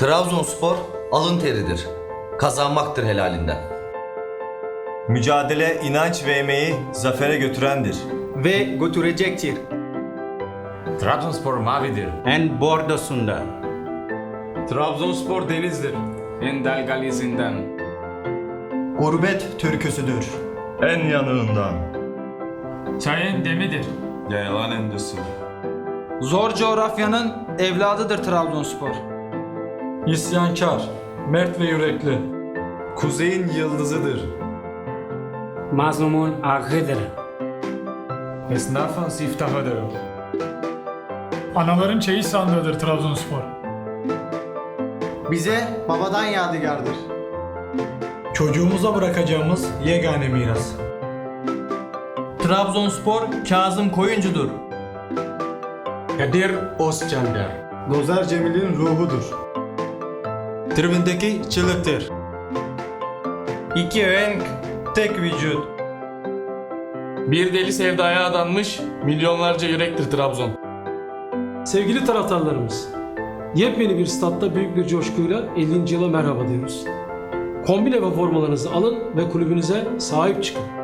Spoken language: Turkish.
Trabzonspor alın teridir. Kazanmaktır helalinden. Mücadele, inanç ve emeği zafere götürendir. ve götürecektir. Trabzonspor mavidir. en bordosunda. Trabzonspor denizdir. En dalgalisinden. Gurbet türküsüdür. En yanığından. Çayın demidir. Yayılan endüstri. Zor coğrafyanın evladıdır Trabzonspor. İsyankar, mert ve yürekli. Kuzeyin yıldızıdır. Mazlumun ağıdır. Esnafın siftahıdır. Anaların çeyiz sandığıdır Trabzonspor. Bize babadan yadigardır. Çocuğumuza bırakacağımız yegane miras. Trabzonspor Kazım Koyuncu'dur. Kadir Özcan'dır. Dozer Cemil'in ruhudur. Tribündeki çığlıktır. İki renk, tek vücut. Bir deli sevdaya adanmış milyonlarca yürektir Trabzon. Sevgili taraftarlarımız, yepyeni bir statta büyük bir coşkuyla 50. yıla merhaba diyoruz. Kombine ve formalarınızı alın ve kulübünüze sahip çıkın.